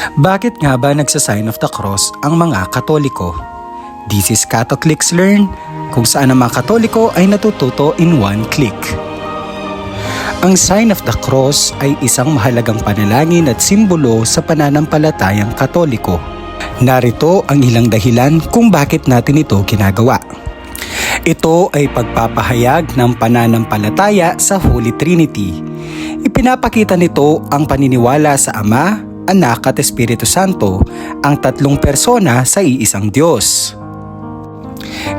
Bakit nga ba nagsa-sign of the cross ang mga Katoliko? This is Catholics Learn, kung saan ang mga Katoliko ay natututo in one click. Ang sign of the cross ay isang mahalagang panalangin at simbolo sa pananampalatayang Katoliko. Narito ang ilang dahilan kung bakit natin ito ginagawa. Ito ay pagpapahayag ng pananampalataya sa Holy Trinity. Ipinapakita nito ang paniniwala sa Ama, Anak at Espiritu Santo, ang tatlong persona sa iisang Diyos.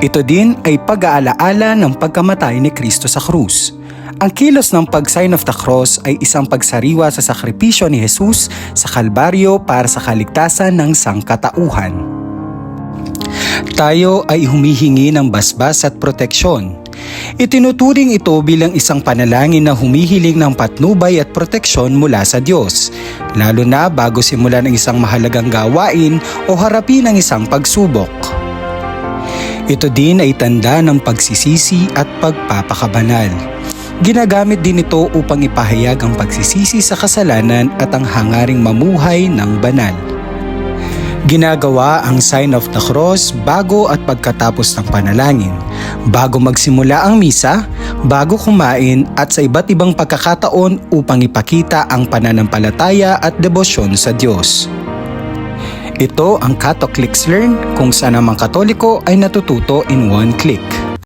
Ito din ay pag-aalaala ng pagkamatay ni Kristo sa krus. Ang kilos ng pag-sign of the cross ay isang pagsariwa sa sakripisyo ni Jesus sa Kalbaryo para sa kaligtasan ng sangkatauhan. Tayo ay humihingi ng basbas at proteksyon. Itinuturing ito bilang isang panalangin na humihiling ng patnubay at proteksyon mula sa Diyos, lalo na bago simulan ng isang mahalagang gawain o harapin ang isang pagsubok. Ito din ay tanda ng pagsisisi at pagpapakabanal. Ginagamit din ito upang ipahayag ang pagsisisi sa kasalanan at ang hangaring mamuhay ng banal. Ginagawa ang sign of the cross bago at pagkatapos ng panalangin, bago magsimula ang misa, bago kumain at sa iba't ibang pagkakataon upang ipakita ang pananampalataya at debosyon sa Diyos. Ito ang Catholics Learn kung saan ang mga Katoliko ay natututo in one click.